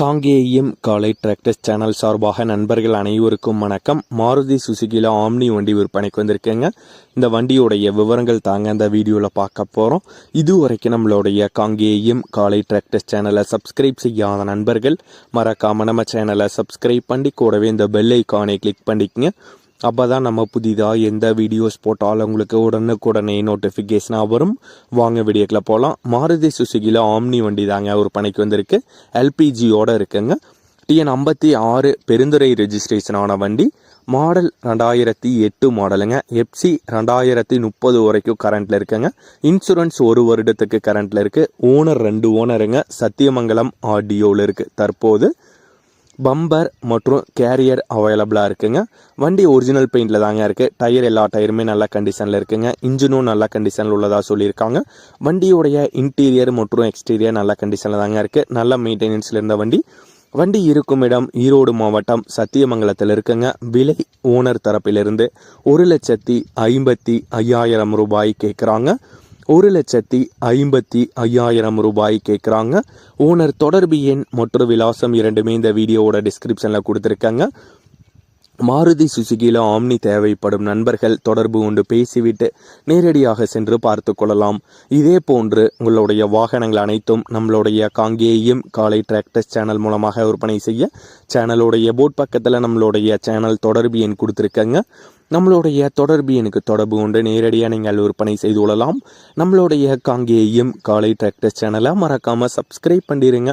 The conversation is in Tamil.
காங்கேயம் காலை டிராக்டர்ஸ் சேனல் சார்பாக நண்பர்கள் அனைவருக்கும் வணக்கம். மாருதி சுசுகியில் ஆம்னி வண்டி விற்பனைக்கு வந்திருக்கேங்க. இந்த வண்டியோடைய விவரங்கள் தாங்க இந்த வீடியோவில் பார்க்க போகிறோம் இது வரைக்கும் நம்மளுடைய காங்கேயம் காலை டிராக்டர்ஸ் சேனலை சப்ஸ்கிரைப் செய்யாத நண்பர்கள் மறக்காமல் நம்ம சேனலை சப்ஸ்கிரைப் பண்ணி கூடவே இந்த பெல் ஐக்கானை கிளிக் பண்ணிக்கங்க. அப்போ தான் நம்ம புதிதாக எந்த வீடியோஸ் போட்டாலும் உங்களுக்கு உடனுக்குடனே நோட்டிஃபிகேஷனாக வரும். வாங்க வீடியோக்கில் போகலாம் மாருதி சுசுகியில் ஆம்னி வண்டி தாங்க ஒரு பணிக்கு வந்திருக்கு. எல்பிஜியோட இருக்குங்க. டிஎன் ஐம்பத்தி ஆறு பெருந்துறை ரெஜிஸ்ட்ரேஷன் ஆன வண்டி. மாடல் ரெண்டாயிரத்தி எட்டு மாடலுங்க எப்சி ரெண்டாயிரத்தி முப்பது வரைக்கும் கரண்ட்டில் இருக்குங்க. இன்சூரன்ஸ் ஒரு வருடத்துக்கு கரண்ட்டில் இருக்குது ஓனர் ரெண்டு ஓனருங்க சத்தியமங்கலம் ஆடியோவில் இருக்குது தற்போது பம்பர் மற்றும் கேரியர் அவைலபிளாக இருக்குங்க. வண்டி ஒரிஜினல் பெயிண்டில் தாங்க இருக்குது டயர் எல்லா டயருமே நல்ல கண்டிஷனில் இருக்குங்க. இன்ஜினும் நல்ல கண்டிஷனில் உள்ளதாக சொல்லியிருக்காங்க. வண்டியுடைய இன்டீரியர் மற்றும் எக்ஸ்டீரியர் நல்ல கண்டிஷனில் தாங்க இருக்குது நல்ல மெயின்டெனன்ஸில் இருந்த வண்டி. வண்டி இருக்கும் இடம் ஈரோடு மாவட்டம் சத்தியமங்கலத்தில் இருக்குங்க. விலை ஓனர் தரப்பிலிருந்து ஒரு லட்சத்தி ஐம்பத்தி ஐயாயிரம் ரூபாய் கேட்குறாங்க. ஒரு லட்சத்தி ஐம்பத்தி ஐயாயிரம் ரூபாய் கேட்குறாங்க. ஓனர் தொடர்பு எண் மற்றும் விலாசம் இரண்டுமே இந்த வீடியோவோட டிஸ்கிரிப்ஷனில் கொடுத்துருக்காங்க. மாருதி சுசுகியில் ஆம்னி தேவைப்படும் நண்பர்கள் தொடர்பு கொண்டு பேசிவிட்டு நேரடியாக சென்று பார்த்து கொள்ளலாம். இதே போன்று உங்களுடைய வாகனங்கள் அனைத்தும் நம்மளுடைய காங்கேயும் காலை டிராக்டர்ஸ் சேனல் மூலமாக விற்பனை செய்ய சேனலுடைய போட் பக்கத்தில் நம்மளுடைய சேனல் தொடர்பு எண் கொடுத்துருக்கங்க. நம்மளுடைய தொடர்பு எனக்கு தொடர்பு கொண்டு நேரடியாக நீங்கள் விற்பனை செய்து கொள்ளலாம். நம்மளுடைய காங்கேயும் காலை டிராக்டர்ஸ் சேனலை மறக்காமல் சப்ஸ்கிரைப் பண்ணிடுங்க